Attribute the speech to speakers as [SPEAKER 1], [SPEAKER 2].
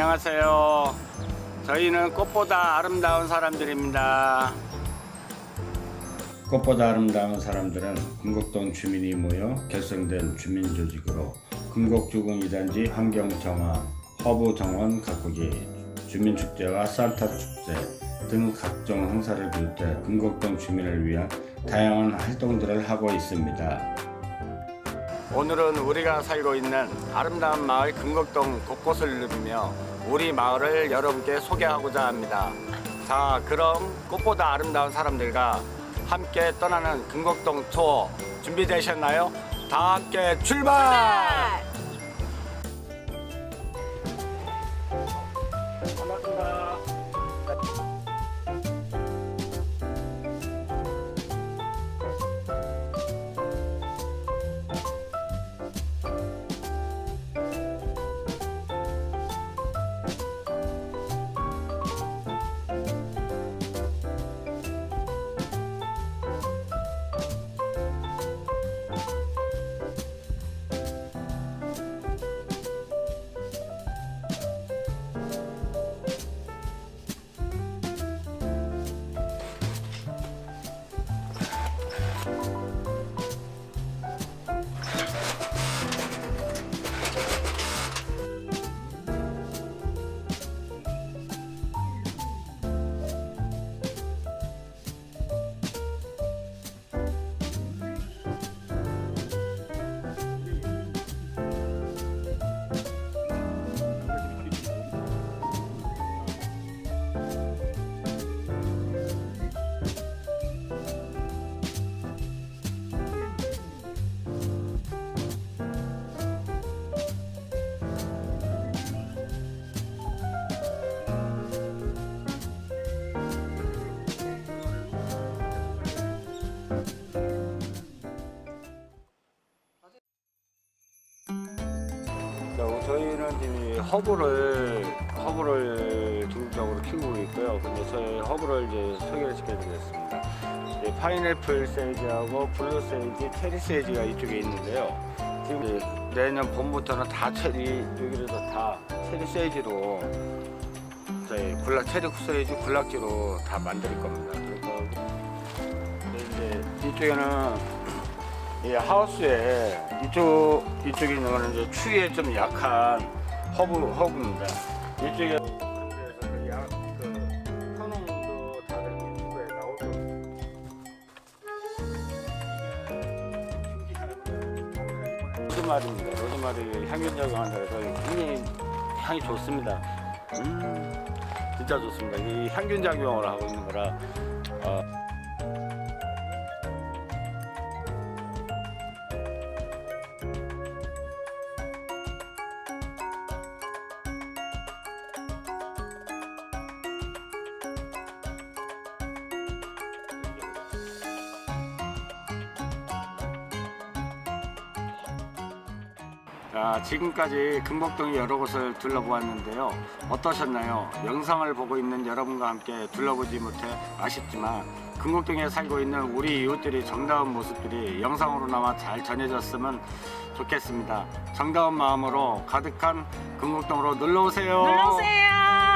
[SPEAKER 1] 안녕하세요. 저희는 꽃보다 아름다운 사람들입니다. 꽃보다 아름다운 사람들은 금곡동 주민이 모여 결성된 주민 조직으로 금곡주공 2단지 환경정화, 허브정원 가꾸기, 주민축제와 산타축제 등 각종 행사를 비롯해 금곡동 주민을 위한 다양한 활동들을 하고 있습니다. 오늘은 우리가 살고 있는 아름다운 마을 금곡동 곳곳을 누비며 우리 마을을 여러분께 소개하고자 합니다. 자, 그럼 꽃보다 아름다운 사람들과 함께 떠나는 금곡동 투어 준비되셨나요? 다 함께 출발! 반갑습니다. 허브를 허브를 중점적으로 키우고 있고요. 근데 저희 허브를 이제 소개를 시켜드리겠습니다. 이제 파인애플 세이지하고 블루 세이지, 체리 세이지가 이쪽에 있는데요. 지금 내년 봄부터는 다 체리 여기를 다 체리 세이지로 저희 굴락 체리 세이지 굴락지로 다 만들 겁니다. 그래서 이제 이쪽에는 이 하우스에 이쪽 이쪽에 있는 거는 이제 추위에 좀 약한 허브 허브입니다. 이쪽에. 로즈마리입니다. 로즈마리 향균 작용한다 해서 굉장히 향이 좋습니다. 음, 진짜 좋습니다. 이 향균 작용을 하고 있는 거라. 어, 자, 지금까지 금곡동의 여러 곳을 둘러보았는데요. 어떠셨나요? 영상을 보고 있는 여러분과 함께 둘러보지 못해 아쉽지만 금곡동에 살고 있는 우리 이웃들이 정다운 모습들이 영상으로나마 잘 전해졌으면 좋겠습니다. 정다운 마음으로 가득한 금곡동으로 놀러 오세요.
[SPEAKER 2] 놀러 오세요.